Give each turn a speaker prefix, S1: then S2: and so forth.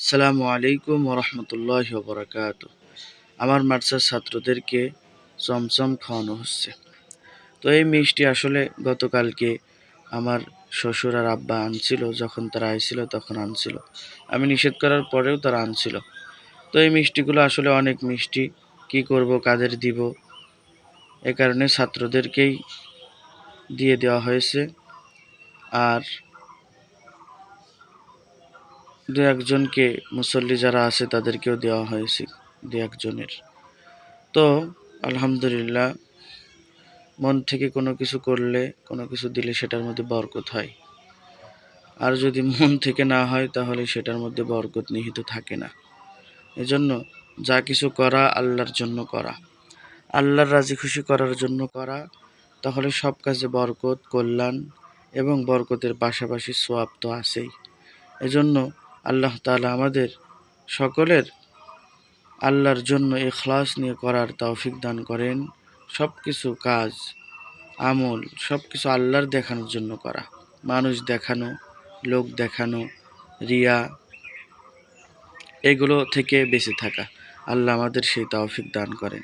S1: আসসালামু আলাইকুম রহমতুল্লাহ বরাকাত আমার মাদ্রাসার ছাত্রদেরকে চমচম খাওয়ানো হচ্ছে। তো এই মিষ্টি আসলে গতকালকে আমার শ্বশুর আর আব্বা আনছিল, যখন তারা আইছিল তখন আনছিল। আমি নিষেধ করার পরেও তারা আনছিল। তো এই মিষ্টিগুলো আসলে অনেক মিষ্টি, কি করব, কাদের দিব? এ কারণে ছাত্রদেরকেই দিয়ে দেওয়া হয়েছে। আর দু একজনকে মুসল্লি যারা আছে তাদেরকেও দেওয়া হয়েছে, দু একজনের। তো আলহামদুলিল্লাহ, মন থেকে কোনো কিছু করলে, কোনো কিছু দিলে সেটার মধ্যে বরকত হয়। আর যদি মন থেকে না হয়, তাহলে সেটার মধ্যে বরকত নিহিত থাকে না। এজন্য যা কিছু করা আল্লাহর জন্য করা। আল্লাহর রাজি খুশি করার জন্য করা, তাহলে সব কাজে বরকত, কল্যাণ এবং বরকতের পাশাপাশি সোয়াব তো আছেই। এজন্য আল্লাহ তালা আমাদের সকলের আল্লাহর জন্য এ এখলাস নিয়ে করার তৌফিক দান করেন। সব কিছু কাজ, আমল সব কিছু আল্লাহর দেখানোর জন্য করা। মানুষ দেখানো, লোক দেখানো, রিয়া, এগুলো থেকে বেঁচে থাকা। আল্লাহ আমাদের সেই তৌফিক দান করেন।